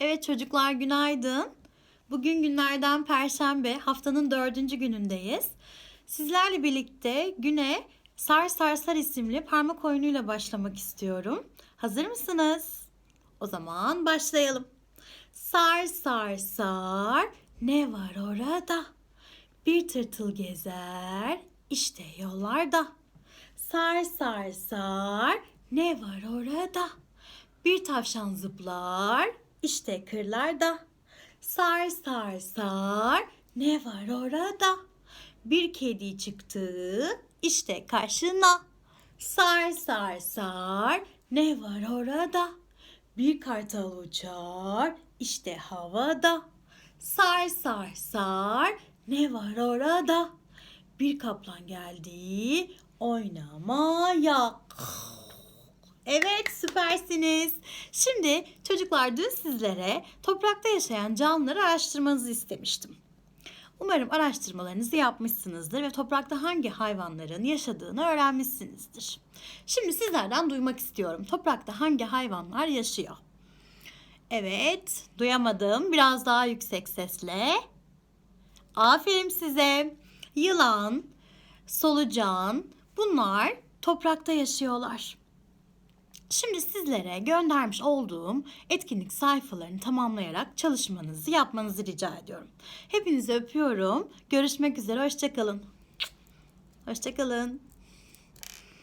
Evet çocuklar günaydın. Bugün günlerden Perşembe, haftanın dördüncü günündeyiz. Sizlerle birlikte güne Sar Sar Sar isimli parmak oyunuyla başlamak istiyorum. Hazır mısınız? O zaman başlayalım. Sar sar sar ne var orada? Bir tırtıl gezer işte yollarda. Sar sar sar ne var orada? Bir tavşan zıplar işte kırlarda. Sar sar sar ne var orada? Bir kedi çıktı işte karşına. Sar sar sar ne var orada? Bir kartal uçar işte havada. Sar sar sar ne var orada? Bir kaplan geldi oynamaya. Evet süpersiniz. Şimdi çocuklar dün sizlere toprakta yaşayan canlıları araştırmanızı istemiştim. Umarım araştırmalarınızı yapmışsınızdır ve toprakta hangi hayvanların yaşadığını öğrenmişsinizdir. Şimdi sizlerden duymak istiyorum. Toprakta hangi hayvanlar yaşıyor? Evet, duyamadım. Biraz daha yüksek sesle. Aferin size. Yılan, solucan bunlar toprakta yaşıyorlar. Şimdi sizlere göndermiş olduğum etkinlik sayfalarını tamamlayarak çalışmanızı yapmanızı rica ediyorum. Hepinizi öpüyorum. Görüşmek üzere. Hoşçakalın. Hoşçakalın.